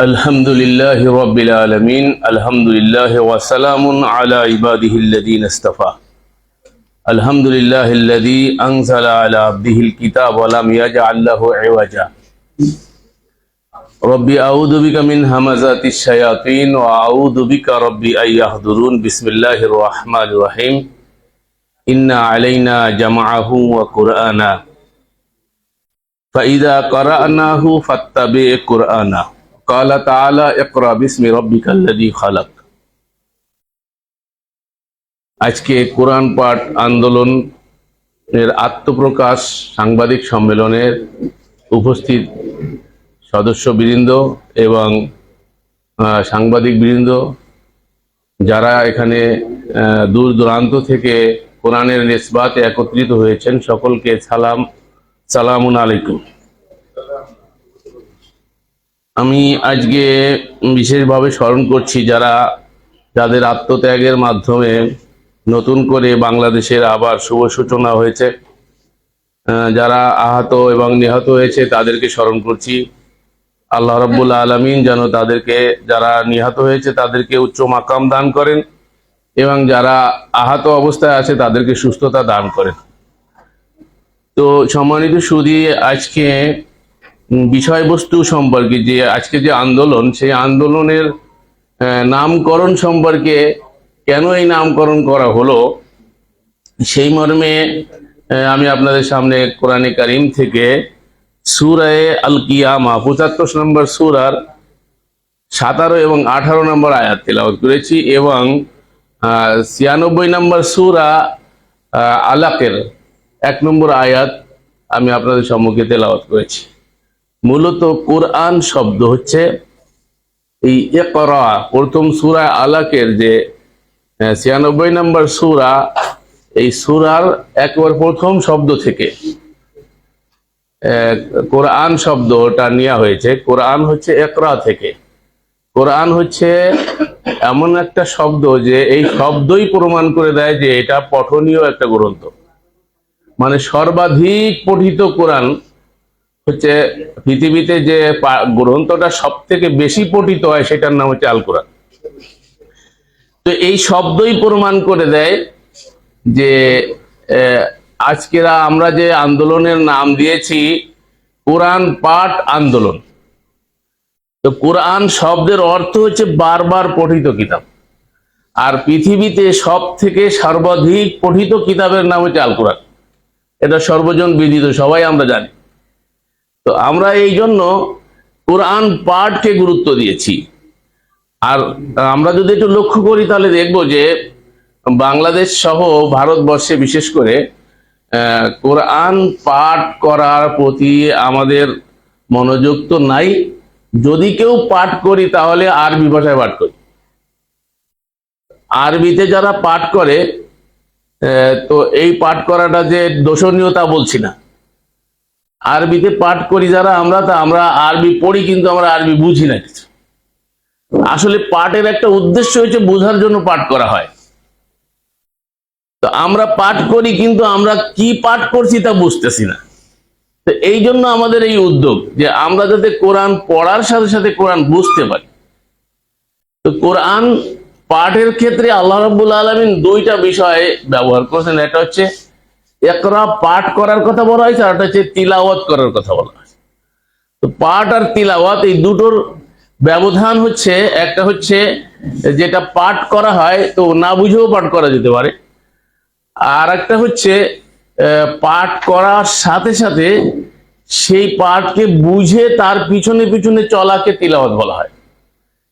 الحمد لله رب العالمين الحمد لله وسلام على عباده الذين اصطفى الحمد لله الذي أنزل على عبده الكتاب ولم يجعل له عوجا ربي أعوذ بك من همزات الشياطين وأعوذ بك ربي أن يحضرون بسم الله الرحمن الرحيم إن علينا جمعه وقرآنا فإذا قرأناه فاتبع قرآنا قال تعالى اقرأ باسم ربك الذي خلق আজকে কোরআন পাঠ আন্দোলন এর আত্মপ্রকাশ সাংবাদিক সম্মেলনের উপস্থিত সদস্যবৃন্দ এবং আহ, সাংবাদিক বৃন্দ যারা এখানে আহ, দূর দূরান্ত থেকে কোরআনের নেসবাতে একত্রিত হয়েছেন সকলকে সালাম সালামুন আলাইকুম আমি আজকে বিশেষভাবে স্মরণ করছি যারা, যাদের আত্মত্যাগের মাধ্যমে নতুন করে বাংলাদেশের আবার শুভ সূচনা হয়েছে যারা আহত এবং নিহত হয়েছে তাদেরকে স্মরণ করছি। আল্লাহ রব্বুল আলমিন যেন তাদেরকে, যারা নিহত হয়েছে তাদেরকে উচ্চ মাকাম দান করেন এবং যারা আহত অবস্থায় আছে তাদেরকে সুস্থতা দান করেন। তো সম্মানিত সুদী আজকে বিষয়বস্তু সম্পর্কে যে আজকে যে আন্দোলন, সেই আন্দোলনের নামকরণ সম্পর্কে কেন এই নামকরণ করা হলো, সেই মর্মে আমি আপনাদের সামনে কোরআনে কারিম থেকে সুরায় আল কিয়ামা পঁচাত্তর নম্বর সুরার সাতারো এবং আঠারো নম্বর আয়াত তেলাওয়াত করেছি এবং ছিয়ানব্বই নম্বর সুরা আলাকের এক নম্বর আয়াত আমি আপনাদের সম্মুখে তেলাওয়াত করেছি। মূলত কোরআন শব্দ হচ্ছে এই একরা প্রথম সুরা আলাকের যে ছিয়ানব্বই নম্বর সুরা, এই সুরার একবার প্রথম শব্দ থেকে কোরআন শব্দটা নেওয়া হয়েছে। কোরআন হচ্ছে একরা থেকে। কোরআন হচ্ছে এমন একটা শব্দ যে, এই শব্দই প্রমাণ করে দেয় যে এটা পঠনীয় একটা গ্রন্থ। মানে সর্বাধিক পঠিত কোরআন হচ্ছে পৃথিবীতে যে গ্রন্থটা সব থেকে বেশি পঠিত হয় সেটার নাম হচ্ছে আল কোরআন তো এই শব্দই প্রমাণ করে দেয় যে আজকেরা আমরা যে আন্দোলনের নাম দিয়েছি, কোরআন পাঠ আন্দোলন। তো কোরআন শব্দের অর্থ হচ্ছে বারবার পঠিত কিতাব। আর পৃথিবীতে সব থেকে সর্বাধিক পঠিত কিতাবের নাম হচ্ছে আল কোরআন এটা সর্বজন বিদিত, সবাই আমরা জানি। তো আমরা এই জন্য কোরআন পাঠকে গুরুত্ব দিয়েছি। আর আমরা যদি একটু লক্ষ্য করি, তাহলে দেখব যে বাংলাদেশ সহ ভারতবর্ষে বিশেষ করে কোরআন পাঠ করার প্রতি আমাদের মনোযোগ তো নাই। যদি কেউ পাঠ করি, তাহলে আরবি ভাষায় পাঠ করি। আরবিতে যারা পাঠ করে তো এই পাঠ করাটা যে দোষণীয়তা বলছি না। আরবিতে পাঠ করি যারা, আমরা তা, আমরা আরবি পড়ি কিন্তু আমরা আরবি বুঝি না কিছু। আসলে পাঠের একটা উদ্দেশ্য হচ্ছে বোঝার জন্য পাঠ করা হয়। তো আমরা পাঠ করি কিন্তু আমরা কি পাঠ করছি তা বুঝতেছি না। তো এই জন্য আমাদের এই উদ্যোগ যে আমরা যাতে কোরআন পড়ার সাথে সাথে কোরআন বুঝতে পারি। তো কোরআন পাঠের ক্ষেত্রে আল্লাহ রাব্বুল আলমিন দুইটা বিষয়ে ব্যবহার করেছেন। একটা হচ্ছে একরা পাঠ করার কথা বলা হয়েছে, আর হচ্ছে তিলাওয়াত করার কথা বলা হয়েছে। তো পাঠ আর তিলাওয়াত এই দুটোর ব্যবধান হচ্ছে, একটা হচ্ছে যেটা পাঠ করা হয়, তো না বুঝেও পাঠ করা যেতে পারে। আর একটা হচ্ছে পাঠ করার সাথে সাথে সেই পাঠকে বুঝে তার পিছনে পিছনে চলাকে তিলাওয়াত বলা হয়।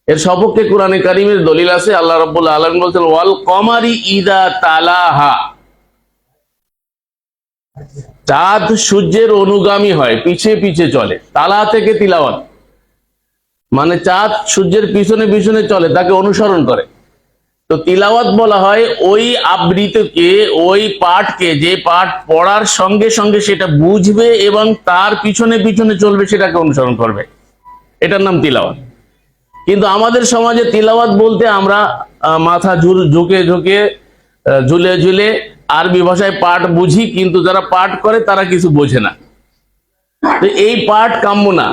এর সপক্ষে কোরআনে কারিমের দলিল আছে, আল্লাহ রাব্বুল আলম বলছেন, ওয়াল কমারি ইদা তালাহা। চাঁদ সূর্যের অনুগামী হয়, পিছে পিছে চলে। তালা থেকে তিলাওয়াত। মানে চাঁদ সূর্যের পিছনে পিছনে চলে, তাকে অনুসরণ করে। তো তিলাওয়াত বলা হয় ওই আবৃতকে, ওই পাঠকে, যে পাঠ পড়ার সঙ্গে সঙ্গে সেটা বুঝবে এবং তার পিছনে পিছনে চলবে, সেটাকে অনুসরণ করবে। এটার নাম তিলাওয়াত। কিন্তু আমাদের সমাজে তিলাওয়াত বলতে আমরা মাথা ঝুঁকে ঝুঁকে ঝুলে ঝুলে আরবি ভাষায় পাঠ বুঝি, কিন্তু যারা পাঠ করে তারা কিছু বোঝে না। তো এই পাঠ কাম্য না।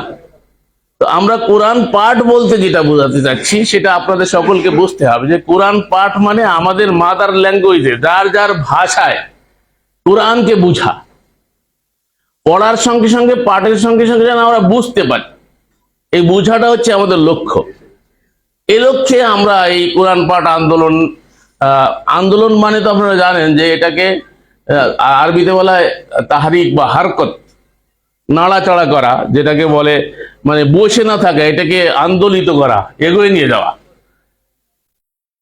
তো আমরা কোরআন পাঠ বলতে যেটা বোঝাতে চাচ্ছি, সেটা আপনাদের সকলকে বুঝতে হবে যে কোরআন পাঠ মানে আমাদের মাদার ল্যাঙ্গুয়েজে যার যার ভাষায় কোরআনকে বুঝা। পড়ার সঙ্গে সঙ্গে, পাঠের সঙ্গে সঙ্গে যেন আমরা বুঝতে পারি। এই বুঝাটা হচ্ছে আমাদের লক্ষ্য। এ লক্ষ্যে আমরা এই কোরআন পাঠ আন্দোলন আন্দোলন মানে তো আপনারা জানেন যে এটাকে আরবিতে বলা হয় তাহারিক বা হারকত, নাড়াচাড়া করা, যেটাকে বলে মানে বসে না থাকা, এটাকে আন্দোলিত করা এগোয়ে নিয়ে যাওয়া,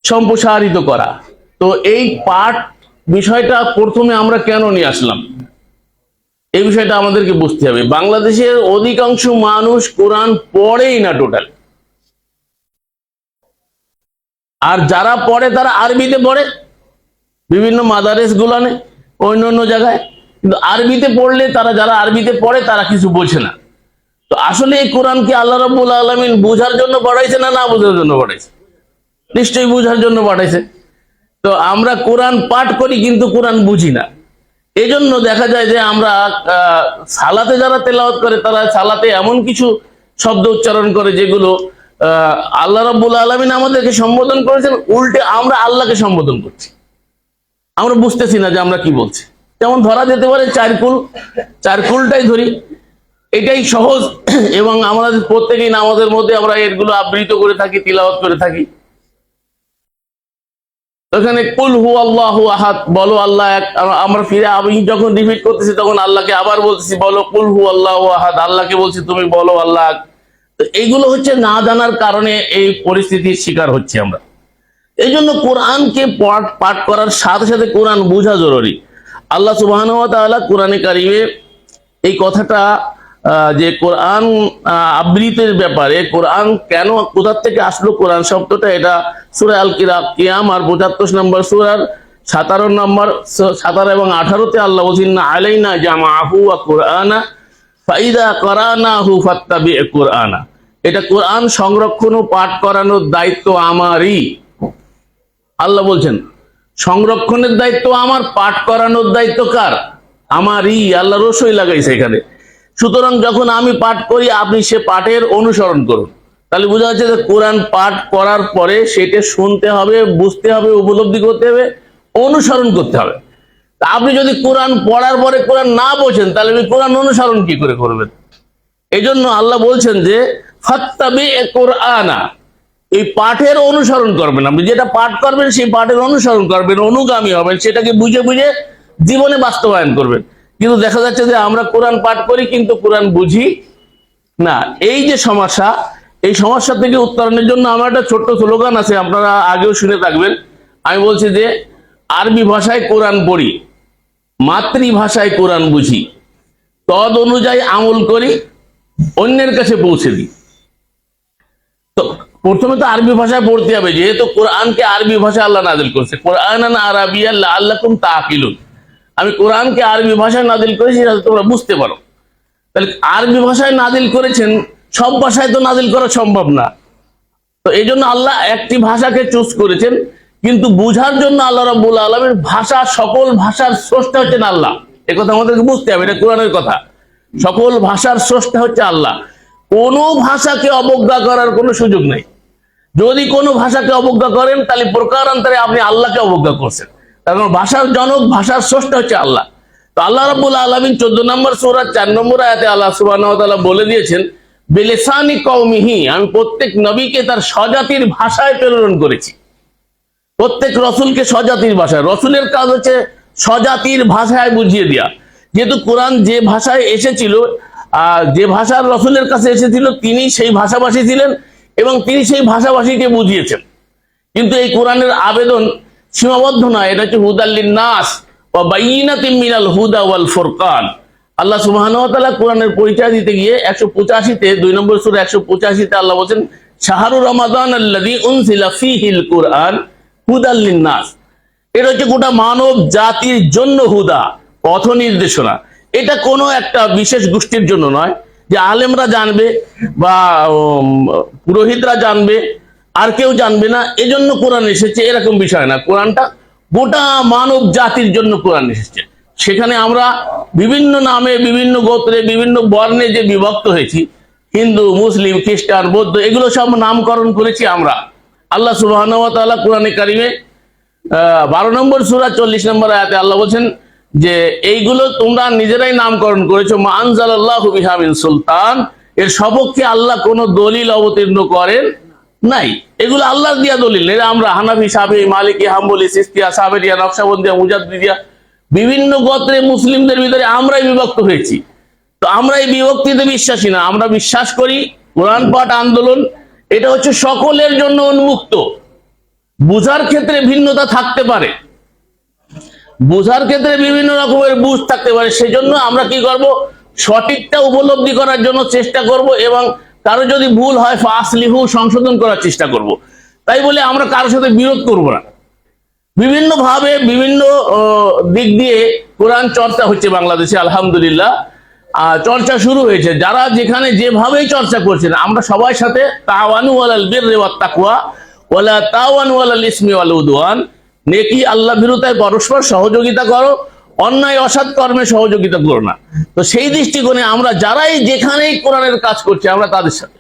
সম্প্রসারিত করা। তো এই পাঠ বিষয়টা প্রথমে আমরা কেন নিয়ে আসলাম? এই বিষয়টা আমাদেরকে বুঝতে হবে। বাংলাদেশের অধিকাংশ মানুষ কোরআন পড়েই না টোটাল আর যারা পড়ে তারা আরবিতে পড়ে। বিভিন্ন মাদারেস গুলানে অন্য অন্য জায়গায়। কিন্তু আরবিতে পড়লে তারা, যারা আরবিতে পড়ে তারা কিছু বোঝে না। তো আসলে এই কোরআন কি আল্লাহ রাব্বুল আলমিন বোঝার জন্য পাঠাইছে না না বোঝার জন্য পাঠাইছে? নিশ্চয়ই বোঝার জন্য পাঠাইছে। তো আমরা কোরআন পাঠ করি কিন্তু কোরআন বুঝি না। এই জন্য দেখা যায় যে আমরা সালাতে যারা তেলাওয়াত করে তারা সালাতে এমন কিছু শব্দ উচ্চারণ করে যেগুলো আল্লাহ রাব্বুল আলমিন আমাদেরকে সম্বোধন করেছেন, উল্টে আমরা আল্লাহকে সম্বোধন করছি। আমরা বুঝতেছি না যে আমরা কি বলছি। যেমন ধরা যেতে পারে চারকুল চারকুলটাই ধরি। এটাই সহজ, এবং আমাদের প্রত্যেকেই নামাজের মধ্যে আমরা এগুলো আবৃত করে থাকি, তিলাওয়াত করে থাকি। ওখানে কুল হু আল্লাহ আহাদ, বলো আল্লাহ এক, আমরা ফিরে আমি যখন রিপিট করতেছি, তখন আল্লাহকে আবার বলতেছি, বলো কুল হু আল্লাহ আহাদ, আল্লাহকে বলছি, তুমি বলো আল্লাহ। তো এইগুলো হচ্ছে না জানার কারণে এই পরিস্থিতির শিকার হচ্ছে আমরা। এই জন্য কোরআনকে পাঠ পাঠ করার সাথে সাথে কোরআন বোঝা জরুরি। আল্লাহ সুবাহ কোরআনে কারিমে এই কথাটা যে কোরআন আবৃতের ব্যাপারে কোরআন কেন, কোথা থেকে আসলো কোরআন শব্দটা, এটা সুরা আল কিরা কিয়াম আর পঁচাত্তর নম্বর সুরার সাতারো নম্বর সাতারো এবং আঠারোতে আল্লাহ আলাইনা জামা আহু কোরআনা ফাইদা করানা হু ফাত্তাবি কোরআনা। এটা কোরআন সংরক্ষণ ও পাঠ করানোর দায়িত্ব আমারই। আল্লাহ বলছেন, সংরক্ষণের দায়িত্ব আমার, পাঠ করানোর দায়িত্ব কার? আমারই। আল্লাহ রসই লাগাইছে এখানে। সুতরাং যখন আমি পাঠ করি, আপনি সে পাঠের অনুসরণ করুন। তাহলে বোঝা যাচ্ছে যে কোরআন পাঠ করার পরে সেটা শুনতে হবে, বুঝতে হবে, উপলব্ধি করতে হবে, অনুসরণ করতে হবে। আপনি যদি কোরআন পড়ার পরে কোরআন না বোঝেন, তাহলে আপনি কোরআন অনুসরণ কি করে করবেন? এই জন্য আল্লাহ বলছেন যে কোরআনা। এই পাঠের অনুসরণ করবেন আপনি। যেটা পাঠ করবেন, সেই পাঠের অনুসরণ করবেন, অনুগামী হবেন, সেটাকে বুঝে বুঝে জীবনে বাস্তবায়ন করবেন। কিন্তু দেখা যাচ্ছে যে আমরা কোরআন পাঠ করি, কিন্তু কোরআন বুঝি না। এই যে সমস্যা, এই সমস্যা থেকে উত্তরণের জন্য আমার একটা ছোট্ট স্লোগান আছে, আপনারা আগেও শুনে থাকবেন। আমি বলছি যে, আরবি ভাষায় কোরআন পড়ি। মাতৃভাষায় কোরআন বুঝি, তদ অনুযায়ী আমল করি, অন্যের কাছে পৌঁছে দিই। তো প্রথমে তো আরবি ভাষায় পড়তে হবে, যেহেতু কোরআনকে আরবি ভাষায় আল্লাহ নাজিল করছে। কোরআন আরবি আল্লাহ তাকিলুন আমি কোরআনকে আরবি ভাষায় নাজিল করেছি তোমরা বুঝতে পারো। তাহলে আরবি ভাষায় নাজিল করেছেন, সব ভাষায় তো নাজিল করা সম্ভব না। তো এই জন্য আল্লাহ একটি ভাষাকে চুজ করেছেন কিন্তু বুঝার জন্য আল্লাহ রাব্বুল আলমের ভাষা, সকল ভাষার স্রষ্টা হচ্ছেন আল্লাহ। এ কথা আমাদেরকে বুঝতে হবে, এটা কোরআনের কথা। সকল ভাষার স্রষ্টা হচ্ছে আল্লাহ। কোনো ভাষাকে অবজ্ঞা করার কোনো সুযোগ নেই। যদি কোনো ভাষাকে অবজ্ঞা করেন, তাহলে প্রকারান্তরে আপনি আল্লাহকে অবজ্ঞা করছেন। কারণ ভাষার জনক, ভাষার স্রষ্টা হচ্ছে আল্লাহ। তো আল্লাহ রাবুল আলমিন চোদ্দ নম্বর সৌরাত চার নম্বর আয়াতে আল্লাহ সুবাহ বলে দিয়েছেন, বেলেসানি কৌমিহি আমি প্রত্যেক নবীকে তার স্বজাতির ভাষায় প্রেরণ করেছি। প্রত্যেক রসুলকে স্বজাতির ভাষায়। রসুলের কাজ হচ্ছে স্বজাতির ভাষায় বুঝিয়ে দেওয়া যেহেতু কোরআন যে ভাষায় এসেছিল যে ভাষার রসুলের কাছে এসেছিল, তিনি সেই ভাষাভাষী ছিলেন এবং তিনি সেই ভাষাভাষীকে বুঝিয়েছেন। কিন্তু এই কোরআনের আবেদন সীমাবদ্ধ নয়, এটা হচ্ছে হুদাল্লিন নাস বা ফুরকান। আল্লাহ কোরআনের পরিচয় দিতে গিয়ে একশো পঁচাশিতে, দুই নম্বর একশো পঁচাশিতে আল্লাহ বলছেন, শাহরু রমাদান আল্লাযী উনজিলা ফীহিল কুরআন। হুদাল্লিন নাস এটা হচ্ছে গোটা মানব জাতির জন্য হুদা, পথ নির্দেশনা। এটা কোনো একটা বিশেষ গোষ্ঠীর জন্য নয় যে আলেমরা জানবে বা পুরোহিতরা জানবে, আর কেউ জানবে না। এজন্য কোরআন এসেছে, এরকম বিষয় না। কোরআনটা গোটা মানব জাতির জন্য কোরআন এসেছে। সেখানে আমরা বিভিন্ন নামে, বিভিন্ন গোত্রে, বিভিন্ন বর্ণে যে বিভক্ত হয়েছি, হিন্দু, মুসলিম, খ্রিস্টান, বৌদ্ধ, এগুলো সব নামকরণ করেছি আমরা। আল্লাহ সুবাহ কোরআনে কারিমে বারো নম্বর সুরা চল্লিশ নম্বর আয়াতে আল্লাহ বলছেন যে, এইগুলো তোমরা নিজেরাই নামকরণ করেছ মানজাল আল্লাহ সুলতান। এর সপক্ষে আল্লাহ কোনো দলিল অবতীর্ণ করেন নাই। এগুলো আল্লাহ দিয়া দলিল। এরা আমরা হানাফি সাবে মালিকি, হাম্বলি, সিস্তিয়া, সাবেরিয়া, নকশাবন্দিয়া, মুজাদ্দিদিয়া, বিভিন্ন গোত্রে মুসলিমদের ভিতরে আমরাই বিভক্ত হয়েছি। তো আমরা এই বিভক্তিতে বিশ্বাসী না। আমরা বিশ্বাস করি, কোরআন পাঠ আন্দোলন এটা হচ্ছে সকলের জন্য উন্মুক্ত। বুঝার ক্ষেত্রে ভিন্নতা থাকতে পারে। বুঝার ক্ষেত্রে বিভিন্ন রকমের বুঝ থাকতে পারে। সেজন্য আমরা কি করব? সঠিকটা উপলব্ধি করার জন্য চেষ্টা করব এবং কারও যদি ভুল হয় ফাসলিহু সংশোধন করার চেষ্টা করব। তাই বলে আমরা কারোর সাথে বিরোধ করব না। বিভিন্ন ভাবে বিভিন্ন দিক দিয়ে কোরআন চর্চা হচ্ছে বাংলাদেশে, আলহামদুলিল্লাহ। চর্চা শুরু হয়েছে। যারা যেখানে যেভাবেই চর্চা করছেন, আমরা সবার সাথে তাওয়ানু আলাল বিররি ওয়াত তাকওয়া, ওয়ালা তাওয়ানু ইসমি ওয়াল উদওয়ান। নেকি আল্লাহ বিরুতায় পরস্পর সহযোগিতা করো, অন্যায় অসৎ কর্মে সহযোগিতা করো না। তো সেই দৃষ্টিকোণে আমরা যারাই যেখানেই কোরআনের কাজ করছি, আমরা তাদের সাথে।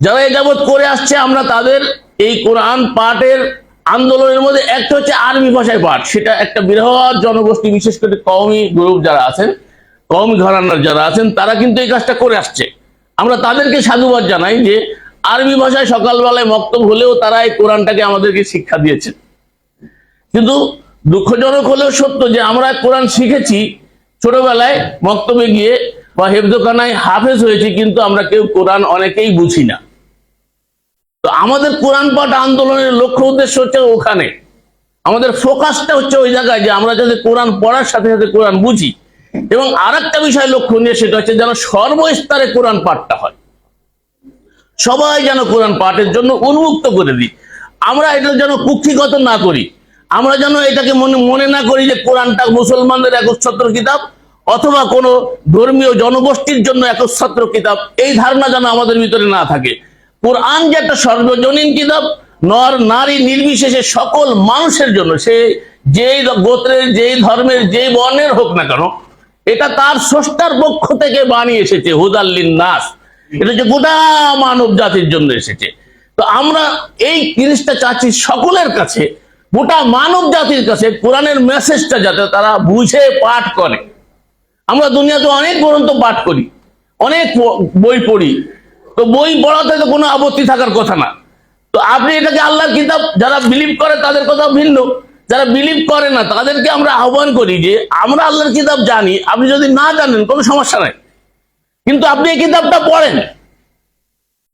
যারা এ যাবৎ করে আসছে, আমরা তাদের এই কোরআন পাঠের আন্দোলনের মধ্যে একটা হচ্ছে আরবি ভাষায় পাঠ। সেটা একটা বৃহৎ জনগোষ্ঠী, বিশেষ করে কওমি গ্রুপ যারা আছেন, কওমি ঘরানার যারা আছেন, তারা কিন্তু এই কাজটা করে আসছে। আমরা তাদেরকে সাধুবাদ জানাই যে আরবি ভাষায় সকালবেলায় মক্তব হলেও তারা এই কোরআনটাকে আমাদেরকে শিক্ষা দিয়েছেন। কিন্তু দুঃখজনক হলেও সত্য যে আমরা কোরআন শিখেছি, ছোটবেলায় মক্তবে গিয়ে বা হেফজোখানায় হাফেজ হয়েছি, কিন্তু আমরা কেউ কোরআন অনেকেই বুঝি না। তো আমাদের কোরআন পাঠ আন্দোলনের লক্ষ্য উদ্দেশ্য হচ্ছে ওখানে। আমাদের ফোকাসটা হচ্ছে ওই জায়গায় যে আমরা যাতে কোরআন পড়ার সাথে সাথে কোরআন বুঝি। এবং আর একটা বিষয় লক্ষ্য নিয়ে সেটা হচ্ছে যেন সর্বস্তরে কোরআন পাঠটা হয়। সবাই যেন কোরআন পাঠের জন্য উন্মুক্ত করে দিই। আমরা এটা যেন কুক্ষিগত না করি। আমরা যেন এটাকে মনে মনে না করি যে কোরআনটা মুসলমানদের একচ্ছত্র কিতাব অথবা কোনো ধর্মীয় জনগোষ্ঠীর জন্য একচ্ছত্র কিতাব। এই ধারণা যেন আমাদের ভিতরে না থাকে। কোরআন যে একটা সর্বজনীন কিতাব, নর, নারী নির্বিশেষে সকল মানুষের জন্য, সে যেই গোত্রের, যেই ধর্মের, যেই বর্ণের হোক না কেন, এটা তার স্রষ্টার পক্ষ থেকে বানিয়ে এসেছে হুদাল্লিন নাস এটা হচ্ছে গোটা মানব জাতির জন্য এসেছে। তো আমরা এই জিনিসটা চাচ্ছি সকলের কাছে, গোটা মানব জাতির কাছে কোরআনের মেসেজটা যাতে তারা বুঝে পাঠ করে। আমরা দুনিয়াতে অনেক গ্রন্থ পাঠ করি, অনেক বই পড়ি তো বই পড়াতে তো কোনো আপত্তি থাকার কথা না। তো আপনি এটাকে আল্লাহর কিতাব, যারা বিলিভ করে তাদের কথা ভিন্ন। যারা বিলিভ করে না, তাদেরকে আমরা আহ্বান করি যে, আমরা আল্লাহর কিতাব জানি, আপনি যদি না জানেন, কোনো সমস্যা নাই। কিন্তু আপনি এই কিতাবটা পড়েন।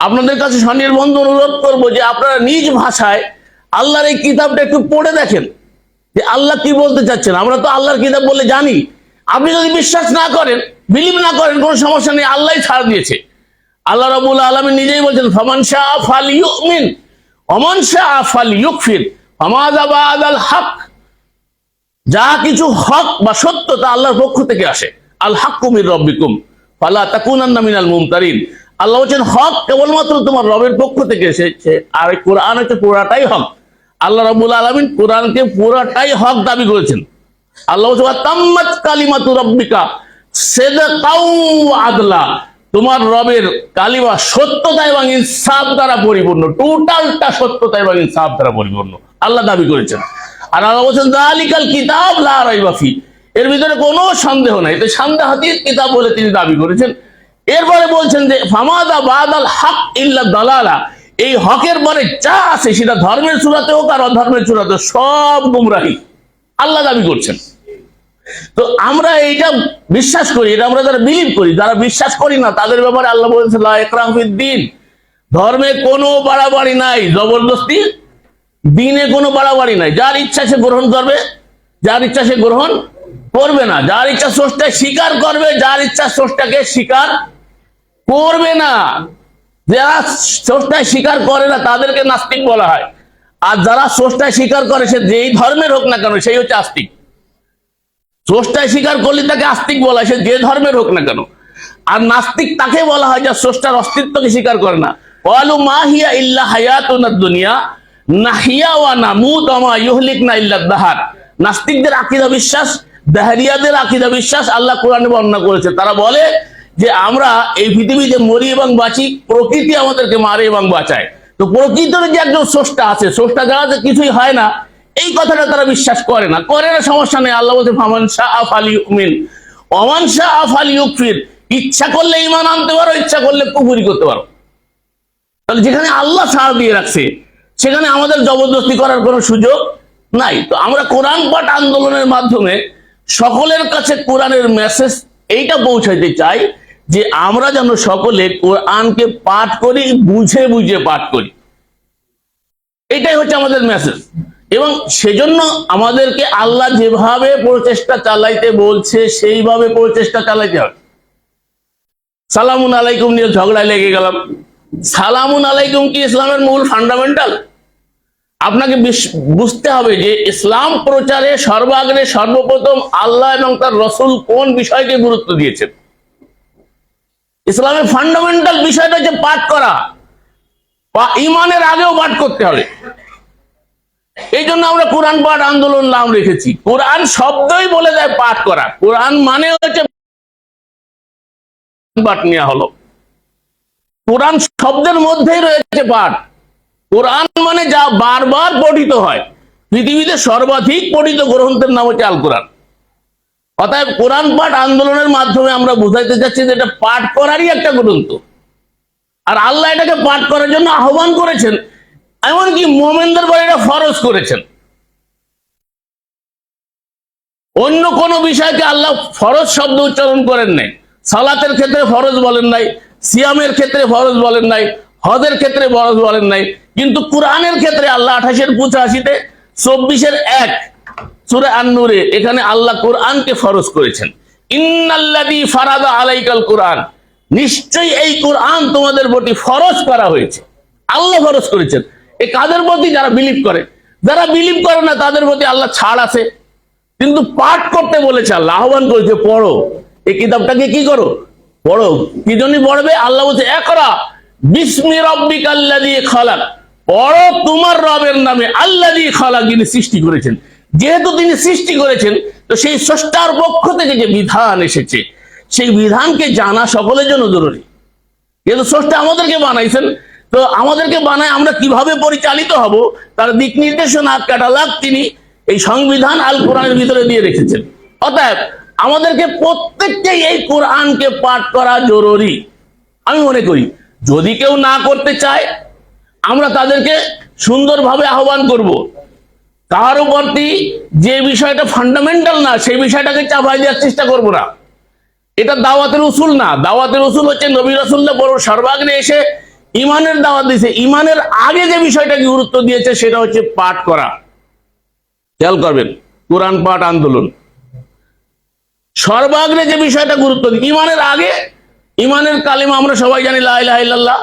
আপনাদের কাছে স্বনির্বন্ধ অনুরোধ করব যে, আপনারা নিজ ভাষায় আল্লাহর এই কিতাবটা একটু পড়ে দেখেন। যে আল্লাহ কি বলতে চাচ্ছেন? আমরা তো আল্লাহর কিতাব বলে জানি। আপনি যদি বিশ্বাস না করেন বিলিভ না করেন, কোনো সমস্যা নেই আল্লাহ ছাড় দিয়েছে। আল্লাহ রাবুল আলমী নিজেই বলছেন, ফমান শাহ ফাল ইউমিন অমান শাহ ফাল ইউকফির আমাদ আল হক। যা কিছু হক বা সত্য তা আল্লাহর পক্ষ থেকে আসে। আল হাক্কুমির রব্বিকুম, ফালা তাকুনান্না মিনাল মুমতারিন। আল্লাহ বলছেন, হক কেবলমাত্র তোমার রবের পক্ষ থেকে এসেছে আর কোরআন হচ্ছে পুরাটাই হক। আল্লাহ রাব্বুল আলামিন কোরআনকে পুরাটাই হক দাবি করেছেন। আল্লাহ তাম্মাত কালিমাতু রব্বিকা ওয়া আদলা। তোমার রবের কালিমা সত্যতা এবং ইনসাফ দ্বারা পরিপূর্ণ। টোটালটা সত্যতা এবং ইনসাফ দ্বারা পরিপূর্ণ। আল্লাহ দাবি করেছেন। আর আল্লাহ বলছেন, দালিকাল কিতাব লা রাইবা ফি। এর ভিতরে কোনো সন্দেহ নাই। তো সন্দেহাতীত কিতাব বলে তিনি দাবি করেছেন। এরপরে বলছেন যে, ফামাদা বাদাল হক ইল্লা দালালা। এই হকের পরে যা আছে সেটা ধর্মের চূড়াতে হোক আর অধর্মের চূড়াতে সব গুমরাহি। আল্লাহ দাবি করছেন। তো আমরা এইটা বিশ্বাস করি, এটা আমরা যারা বিলিভ করি, যারা বিশ্বাস করি না, তাদের ব্যাপারে আল্লাহ বলেছে লা ধর্মে কোনো বাড়াবাড়ি নাই, জবরদস্তি দিনে কোনো বাড়াবাড়ি নাই। যার ইচ্ছা সে গ্রহণ করবে, যার ইচ্ছা সে গ্রহণ করবে না। যার ইচ্ছা স্রষ্টায় স্বীকার করবে, যার ইচ্ছা স্রষ্টাকে স্বীকার করবে না। যারা স্রষ্টায় স্বীকার করে না, তাদেরকে নাস্তিক বলা হয়। আর যারা স্রষ্টায় স্বীকার করে, সে যেই ধর্মের হোক না কেন, সেই হচ্ছে আস্তিক। স্রষ্টায় স্বীকার করলে তাকে আস্তিক বলা হয়। সে যে ধর্মের হোক না কেন। আর নাস্তিক তাকে বলা হয় যা স্রষ্টার অস্তিত্বকে স্বীকার করে না। ওয়ালু মাহিয়া ইল্লা হায়াতুনা দুনিয়া ওয়া মা ইউহলিকনা ইল্লা দাহার নাস্তিকদের আকীদা বিশ্বাস আকীদা বিশ্বাস আল্লাহ কোরআনে বর্ণনা করেছে। তারা বলে যে আমরা এই পৃথিবীতে মরি এবং বাঁচি, প্রকৃতি আমাদেরকে মারে এবং বাঁচায়। তো প্রকৃতির যে একজন স্রষ্টা আছে, স্রষ্টা যাওয়াতে কিছুই হয় না। এই কথাটা তারা বিশ্বাস করে না। করে না, সমস্যা নেই। আল্লাহ বলছে, ফামান শাহ আফ আলী উমিন অমান শাহ আফ আলী উকফির ইচ্ছা করলে ইমান আনতে পারো, ইচ্ছা করলে কুপুরি করতে পারো। তাহলে যেখানে আল্লাহ ছাড় দিয়ে রাখছে, সেখানে আমাদের জবরদস্তি করার কোনো সুযোগ নাই। তো আমরা কোরআন পাঠ আন্দোলনের মাধ্যমে সকলের কাছে কোরআনের মেসেজ এইটা পৌঁছাইতে চাই যে আমরা যেন সকলে কোরআনকে পাঠ করি, বুঝে বুঝে পাঠ করি। এটাই হচ্ছে আমাদের মেসেজ এবং সেজন্য আমাদেরকে আল্লাহ যেভাবে প্রচেষ্টা চালাইতে বলছে, সেইভাবে প্রচেষ্টা চালাইতে হবে। সালামুন আলাইকুম, নিয়ে ঝগড়ায় লেগে গেলাম। সালামুন আলাইকুম কি ইসলামের মূল ফান্ডামেন্টাল আপনাকে বুঝতে হবে যে ইসলাম প্রচারে সর্বাগ্রে সর্বপ্রথম আল্লাহ এবং তার রসুল কোন বিষয়কে গুরুত্ব দিয়েছেন? ইসলামের ফান্ডামেন্টাল বিষয়টা হচ্ছে পাঠ করা। বা ইমানের আগেও পাঠ করতে হবে। এই জন্য আমরা কোরআন পাঠ আন্দোলন নাম রেখেছি। কোরআন শব্দই বলে দেয় পাঠ করা। কোরআন মানে হচ্ছে পাঠ নেওয়া হলো। কোরআন শব্দের মধ্যেই রয়েছে পাঠ। কোরআন মানে যা বারবার পঠিত হয়। পৃথিবীতে সর্বাধিক পঠিত গ্রন্থের নাম হচ্ছে আল কোরআন অতএব কোরআন পাঠ আন্দোলনের মাধ্যমে আমরা বুঝাইতে চাচ্ছি যে এটা পাঠ করারই একটা গ্রন্থ। আর আল্লাহ এটাকে পাঠ করার জন্য আহ্বান করেছেন এমনকি মোমেনদের বাড়ি এটা ফরজ করেছেন। অন্য কোন বিষয়কে আল্লাহ ফরজ শব্দ উচ্চারণ করেন নাই। সালাতের ক্ষেত্রে ফরজ বলেন নাই, সিয়ামের ক্ষেত্রে ফরজ বলেন নাই, হজের ক্ষেত্রে ফরজ বলেন নাই, কিন্তু কোরআনের ক্ষেত্রে আল্লাহ আঠাশের পঁচাশিতে, চব্বিশের এক সুরে আন্নুরে এখানে আল্লাহ কোরআনকে ফরজ করেছেন। ইন্নাল্লাযী ফারাদা আলাইকাল কোরআন, নিশ্চয়ই এই কোরআন তোমাদের প্রতি ফরজ করা হয়েছে। আল্লাহ ফরজ করেছেন। এ কাদের প্রতি যারা বিলিভ করে? যারা বিলিভ করে না, তাদের প্রতি আল্লাহ ছাড় আছে। কিন্তু পাঠ করতে বলেছে আল্লাহ, আহ্বান করেছে, পড়ো। এই কিতাবটাকে কি করো? পড়ো। কি জন্য পড়বে? আল্লাহ বলছে, একরা বিস্মি দিয়ে খালাক। পড়ো তোমার রবের নামে আল্লাহ দিয়ে যিনি সৃষ্টি করেছেন। যেহেতু তিনি সৃষ্টি করেছেন, তো সেই স্রষ্টার পক্ষ থেকে যে বিধান এসেছে, সেই বিধানকে জানা সকলের জন্য জরুরি। কিন্তু স্রষ্টা আমাদেরকে বানাইছেন তো আমাদেরকে বানায় আমরা কীভাবে পরিচালিত হব, তার দিক নির্দেশনা ক্যাটালগ তিনি এই সংবিধান আল কোরআনের ভিতরে দিয়ে রেখেছেন। অতএব আমাদেরকে প্রত্যেককেই এই কোরআনকে পাঠ করা জরুরি। আমি মনে করি, যদি কেউ না করতে চায়, আমরা তাদেরকে সুন্দরভাবে আহ্বান করব। কারও প্রতি যে বিষয়টা ফান্ডামেন্টাল না, সেই বিষয়টাকে চাপাই দেওয়ার চেষ্টা করব না। এটা দাওয়াতের উসুল না। দাওয়াতের উসুল হচ্ছে নবী রাসুল্লাহ বড় সর্বাগ্রে এসে ইমানের দাওয়াত দিয়েছে। ইমানের আগে যে বিষয়টাকে গুরুত্ব দিয়েছে, সেটা হচ্ছে পাঠ করা। খেয়াল করবেন, কোরআন পাঠ আন্দোলন। সর্বাগ্রে যে বিষয়টা গুরুত্ব দিই ইমানের আগে, ইমানের কালিমা আমরা সবাই জানি লাইল্লাহ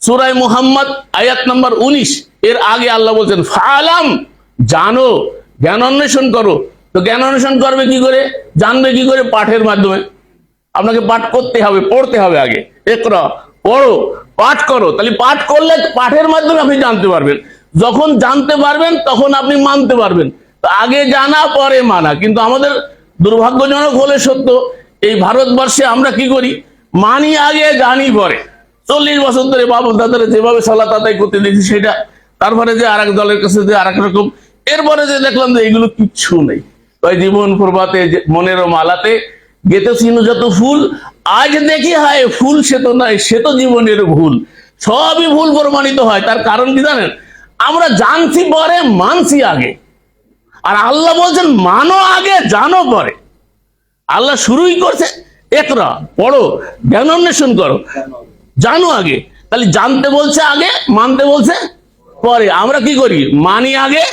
সুরাই মুহাম্মদ, আয়াত নাম্বার উনিশ। এর আগে আল্লাহ বলছেন, ফালাম, জানো, জ্ঞান অন্বেষণ করো। তো জ্ঞান অন্বেষণ করবে কি করে? জানবে কি করে? পাঠের মাধ্যমে। আপনাকে পাঠ করতে হবে, পড়তে হবে আগে। একরা, পড়ো। পাঠ করো। তাহলে পাঠ করলে পাঠের মাধ্যমে আপনি জানতে পারবেন। যখন জানতে পারবেন, তখন আপনি মানতে পারবেন। আগে জানা, পরে মানা। কিন্তু আমাদের দুর্ভাগ্যজনক হলে সত্য, এই ভারতবর্ষে আমরা কি করি? মানি আগে, জানি পরে। চল্লিশ বছর ধরে বাবু দাদারা যেভাবে সালাত আদায় করতে দেখি সেটা। তারপরে যে আরেক দলের কাছে যে আরেক রকম। এরপরে যে দেখলাম যে এগুলো কিচ্ছু নেই। তাই জীবন প্রভাতে মনেরও মালাতে গেতে চিনো যত ফুল, আজ দেখি হায়, ফুল সে তো নয়, সে তো জীবনের ভুল। সবই ভুল প্রমাণিত হয়, তার কারণ কি জানেন? আমরা জানছি পরে, মানছি আগে। আর আল্লাহ বলছেন, মানো আগে, জানো পরে। আল্লাহ শুরুই করছে, একরা, পড়ো, জ্ঞান অন্বেষণ করো। জানো আগে। তাহলে জানতে বলছে আগে, মানতে বলছে পরে। আমরা কি করি? মানি আগে,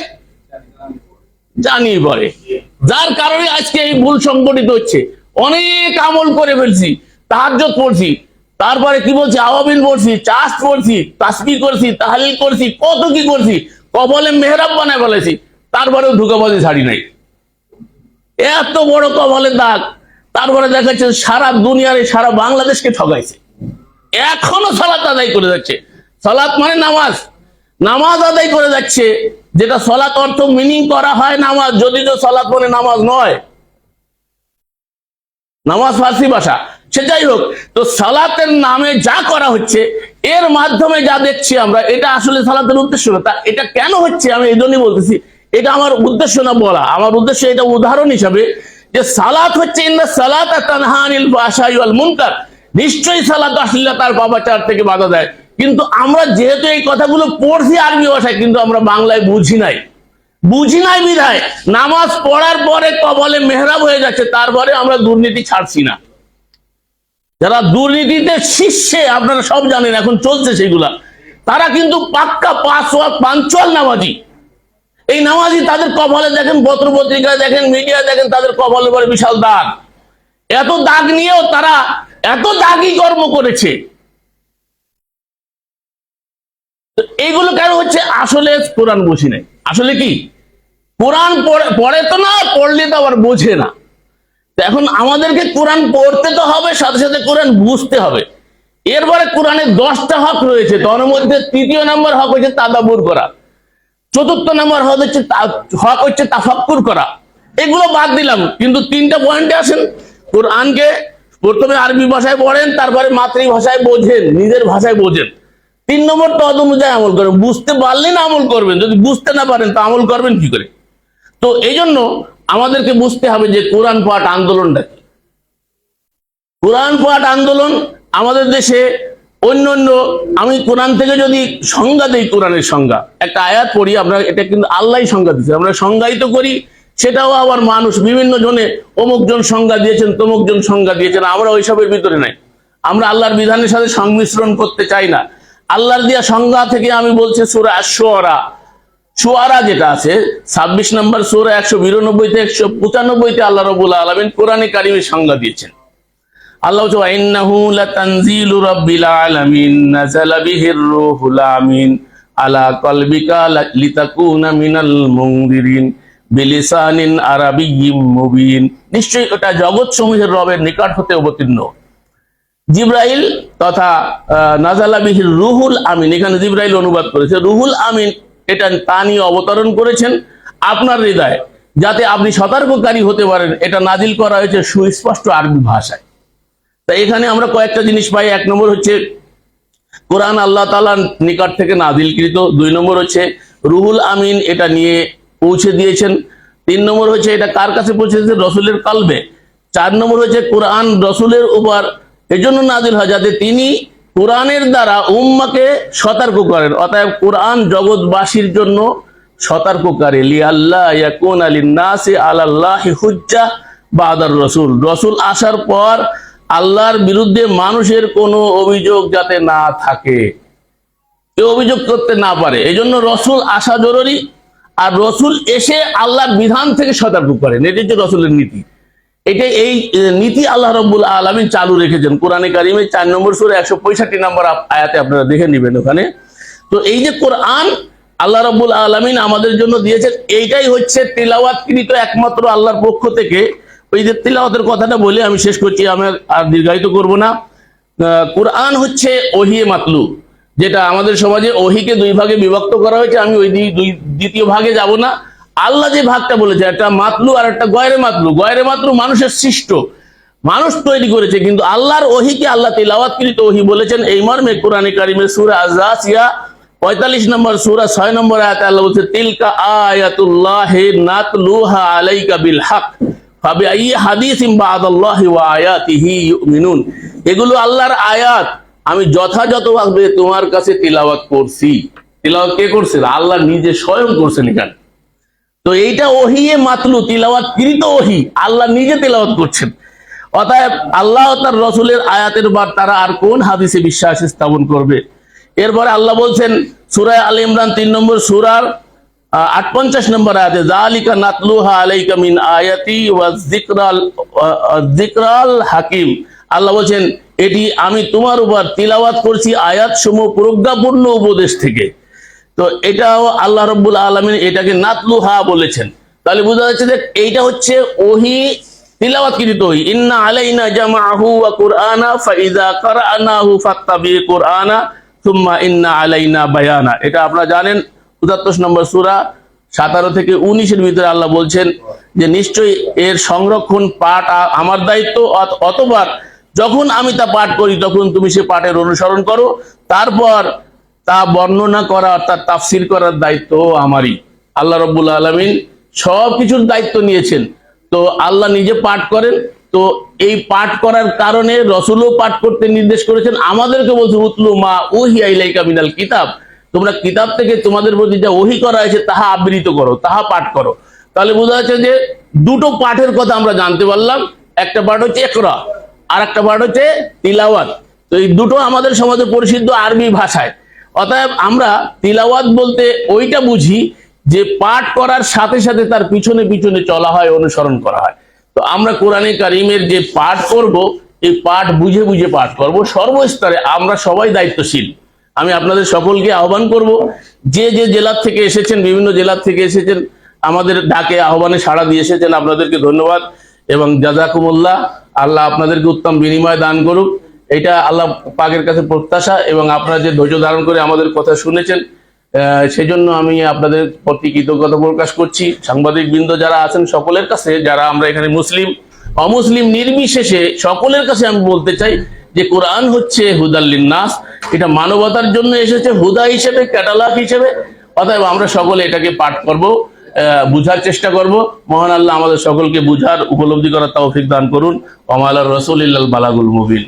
জানি পরে। যার কারণে আজকে এই ভুল সংগঠিত হচ্ছে। অনেক আমল করে ফেলছি তাহাজ্জত পড়ছি, তারপরে কি বলছি, আওয়াবিন পড়ছি চাষ পড়ছি তাসবি করছি, তাহলিল করছি, কত কি করছি, কবলে মেহরাব বানায় ফেলেছি, তারপরেও ঢুকাবাজি ছাড়ি নাই। এত বড় কবলের দাগ, তারপরে দেখাচ্ছে সারা দুনিয়ারে সারা বাংলাদেশকে ঠগাইছে। এখনও সালাত আদায় করে যাচ্ছে। সালাত মানে নামাজ। নামাজ আদায় করে যাচ্ছে, যেটা সলাত অর্থ মিনিং করা হয় নামাজ যদি তো সলাত মানে নামাজ নয়। নামাজ ফার্সি ভাষা, সে যাই হোক, তো সালাতের নামে যা করা হচ্ছে, এর মাধ্যমে যা দেখছি আমরা, এটা আসলে সালাতের উদ্দেশ্য না। তা এটা কেন হচ্ছে আমি এই জন্যই বলতেছি, এটা আমার উদ্দেশ্য না বলা। আমার উদ্দেশ্য এটা উদাহরণ হিসাবে যে সালাত হচ্ছে, ইন্না সালাত তানহানিল মুনকার। নিশ্চয়ই সালাত আসলে তার পাপাচার থেকে বাধা দেয়। কিন্তু আমরা যেহেতু এই কথাগুলো পড়ছি আরবি ভাষায়, কিন্তু আমরা বাংলায় বুঝি নাই। বুঝি নাই বিধায়। নামাজ পড়ার পরে কবলে মেহরাব হয়ে যাচ্ছে, তারপরে আমরা দুর্নীতি ছাড়ছি না। যারা দুর্নীতিতে শীর্ষে, আপনারা সব জানেন, এখন চলছে সেগুলা। তারা কিন্তু পাক্কা পাঁচ পাঞ্চল নামাজি। এই নামাজি তাদের কপালে দেখেন পত্র পত্রিকায় দেখেন মিডিয়া দেখেন, তাদের কপালের পরে বিশাল দাগ। এত দাগ নিয়েও তারা এত দাগি কর্ম করেছে। এইগুলো কেন হচ্ছে? আসলে কোরআন বুঝি নাই। আসলে কি? কোরআন পড়ে- তো না, পড়লে তো আবার বোঝে না। তো এখন আমাদেরকে কোরআন পড়তে তো হবে, সাথে সাথে কোরআন বুঝতে হবে। এরপরে কোরআনের দশটা হক রয়েছে তার মধ্যে তৃতীয় নম্বর হক হচ্ছে তাদাবুর করা। চতুর্থ নম্বর হক হচ্ছে হক হচ্ছে তাফাক্কুর করা। এগুলো বাদ দিলাম, কিন্তু তিনটা পয়েন্টে আসেন। কোরআনকে প্রথমে আরবি ভাষায় পড়েন, তারপরে মাতৃভাষায় বোঝেন, নিজের ভাষায় বোঝেন। তিন নম্বর তদ অনুযায়ী আমল করবেন বুঝতে পারলেন আমল করবেন, যদি বুঝতে না পারেন তো আমল করবেন কি করে? তো এই জন্য আমাদেরকে বুঝতে হবে যে কোরআন পাঠ আন্দোলনটা কি? কোরআন পাঠ আন্দোলন আমাদের দেশে অন্য অন্য, আমি কোরআন থেকে যদি সংজ্ঞা দিই কোরআনের সংজ্ঞা, একটা আয়াত পড়ি, আমরা এটা কিন্তু আল্লাহ সংজ্ঞা দিচ্ছে আমরা সংজ্ঞায়িত করি, সেটাও আবার মানুষ বিভিন্ন জনে অমুক জন সংজ্ঞা দিয়েছেন, তমুক জন সংজ্ঞা দিয়েছেন, আমরা ওইসবের ভিতরে নাই। আমরা আল্লাহর বিধানের সাথে সংমিশ্রণ করতে চাই না। আল্লাহর দিয়া সংজ্ঞা থেকে আমি বলছি সুরা আশোয়ারা সুয়ারা যেটা আছে, ছাব্বিশ নম্বর সুরা একশো বিরানব্বইতে, একশো পঁচানব্বইতে আল্লাহ রবুল্লা আলমিন কোরআনে কারিমের সংজ্ঞা দিয়েছেন। আল্লাহ আলা কলবিকা মুবিন। নিশ্চয়ই সমূহের রবের নিকট হতে অবতীর্ণ। জিব্রাইল তথা আহ, নাজালা বিহির রুহুল আমিন। এখানে জিব্রাইল অনুবাদ করেছে। রুহুল আমিন এটা তা নিয়ে অবতরণ করেছেন আপনার হৃদয়ে যাতে আপনি সতর্ককারী হতে পারেন। এটা নাজিল করা হয়েছে সুস্পষ্ট আরবি ভাষায়। তা এখানে আমরা কয়েকটা জিনিস পাই। এক নম্বর হচ্ছে কোরআন আল্লাহ তালার নিকট থেকে নাজিলকৃত। দুই নম্বর হচ্ছে রুহুল আমিন এটা নিয়ে পৌঁছে দিয়েছেন। তিন নম্বর হচ্ছে এটা কার কাছে পৌঁছেছে রসুলের কালবে। চার নম্বর হচ্ছে কোরআন রসুলের উপর এজন্য নাজিল হয় যাতে তিনি কোরআনের দ্বারা উম্মাকে সতর্ক করেন। অতএব কোরআন জগৎবাসীর জন্য সতর্ককারী। লি আল্লাহ ইয়াকুন আলী নাসি আলাল্লাহি হুজ্জা বাদার রসুল। রসুল আসার পর আল্লাহর বিরুদ্ধে মানুষের কোনো অভিযোগ যাতে না থাকে। কেউ অভিযোগ করতে না পারে। এই জন্য রসুল আসা জরুরি। আর রসুল এসে আল্লাহর বিধান থেকে সতর্ক করেন। এটি হচ্ছে রসুলের নীতি। এটা এই নীতি আল্লাহ রব্বুল আলমিন চালু রেখেছেন। কোরআনে কারিমে চার নম্বর সুরে একশো পঁয়ষট্টি নম্বর আয়াতে আপনারা দেখে নেবেন ওখানে। তো এই যে কোরআন আল্লাহ রব্বুল আলমিন আমাদের জন্য দিয়েছেন, এইটাই হচ্ছে তিলাওয়াতকৃত একমাত্র আল্লাহর পক্ষ থেকে। ওই যে তিলাওয়াতের কথাটা বলে আমি শেষ করছি, আমি আর দীর্ঘায়িত করব না। কোরআন হচ্ছে ওহিয়ে মাতলু যেটা আমাদের সমাজে ওহিকে দুই ভাগে বিভক্ত করা হয়েছে। আমি ওই দুই, দ্বিতীয় ভাগে যাব না। আল্লাহ যে ভাগটা বলেছে একটা মাতলু আর একটা গয়রে মাতলু। গয়রে মাতলু মানুষের সৃষ্ট। মানুষ তৈরি করেছে, কিন্তু আল্লাহর ওহিকে আল্লাহ তিলাওয়াতকৃত ওহি বলেছেন, এই মর্মে কোরআনে কারিমের সুরা আজাসিয়া পঁয়তাল্লিশ নম্বর সুরা, ছয় নম্বর আয়াতে আল্লাহ বলছে, তিলকা আয়াতুল্লাহ নাতলুহা আলাইকা বিল বাদাল্লাহি ওয়া আয়াতিহি এগুলো আল্লাহর আয়াত। আমি যথাযথভাবে তোমার কাছে তিলাওয়াত করছি। তিলাওয়াত কে করছে? আল্লাহ নিজে স্বয়ং করছেন এখানে। তো এইটা ওহিয়ে মাতলু, তিলাওয়াত কৃত ওহি, আল্লাহ নিজে তিলাওয়াত করছেন। অতএব আল্লাহ তার রসুলের আয়াতের বার তারা আর কোন হাদিসে বিশ্বাস স্থাপন করবে? এরপরে আল্লাহ বলছেন সুরায় আল ইমরান তিন নম্বর সুরার আট পঞ্চাশ নম্বর আয়াতে আয়াতি ওয়া যিকরাল হাকিম। আল্লাহ বলছেন, এটি আমি তোমার উপর তিলাওয়াত করছি প্রজ্ঞাপূর্ণ উপদেশ থেকে। তো এটাও আল্লাহ রব্বুল আলমিন এটাকে নাতলুহা বলেছেন। তাহলে বোঝা যাচ্ছে যে এইটা হচ্ছে ওহি ইন্না আলাইনা ইন্না আলাইনা বায়ানা। এটা আপনারা জানেন 79 নম্বর সূরা 17 থেকে 19 এর ভিতরে আল্লাহ বলছেন যে নিশ্চয়ই এর সংরক্ষণ পাঠ আমার দায়িত্ব, অত- অতবার যখন আমি তা পাঠ করি তখন তুমি সে পাঠের অনুসরণ করো। তারপর তা বর্ণনা করা অর্থাৎ তাফসির করার দায়িত্ব আমারই। আল্লাহ রব্বুল আলমিন সব কিছুর দায়িত্ব নিয়েছেন। তো আল্লাহ নিজে পাঠ করেন, তো এই পাঠ করার কারণে রসুলও পাঠ করতে নির্দেশ করেছেন। আমাদেরকে বলছে, উতলু মা ওহি আইলাইকা মিনাল কিতাব। তোমরা কিতাব থেকে তোমাদের প্রতি যা ওহি করা হয়েছে, তাহা আবৃত করো, তাহা পাঠ করো। তাহলে বোঝা যাচ্ছে যে দুটো পাঠের কথা আমরা জানতে পারলাম। একটা পাঠ হচ্ছে একরা আর একটা পাঠ হচ্ছে তিলাওয়াত। তো এই দুটো আমাদের সমাজে পরিচিত আরবি ভাষায়। অতএব আমরা তিলাওয়াত বলতে ওইটা বুঝি যে পাঠ করার সাথে সাথে তার পিছনে পিছনে চলা হয়, অনুসরণ করা হয়। তো আমরা কোরআনে কারিমের যে পাঠ করব, এই পাঠ বুঝে বুঝে পাঠ করব। সর্বস্তরে আমরা সবাই দায়িত্বশীল। আমি আপনাদের সকলকে আহ্বান করব, যে যে জেলার থেকে এসেছেন, বিভিন্ন জেলার থেকে এসেছেন, আমাদের ডাকে আহ্বানে সাড়া দিয়ে এসেছেন, আপনাদেরকে ধন্যবাদ এবং জাজাকুমুল্লাহ, আল্লাহ আপনাদেরকে উত্তম বিনিময় দান করুক। এটা আল্লাহ পাকের কাছে প্রত্যাশা এবং আপনারা যে ধৈর্য ধারণ করে আমাদের কথা শুনেছেন সেজন্য আমি আপনাদের প্রতি কৃতজ্ঞতা প্রকাশ করছি। সাংবাদিক বৃন্দ যারা আছেন সকলের কাছে, যারা আমরা এখানে মুসলিম, অমুসলিম নির্বিশেষে সকলের কাছে আমি বলতে চাই যে কোরআন হচ্ছে হুদাল্লিন নাস এটা মানবতার জন্য এসেছে, হুদা হিসেবে, ক্যাটালগ হিসেবে। অতএব আমরা সকলে এটাকে পাঠ করব বুঝার চেষ্টা করব। মহান আল্লাহ আমাদের সকলকে বুঝার, উপলব্ধি করার তৌফিক দান করুন। ওমালার রসুল বালাগুল মুবিন।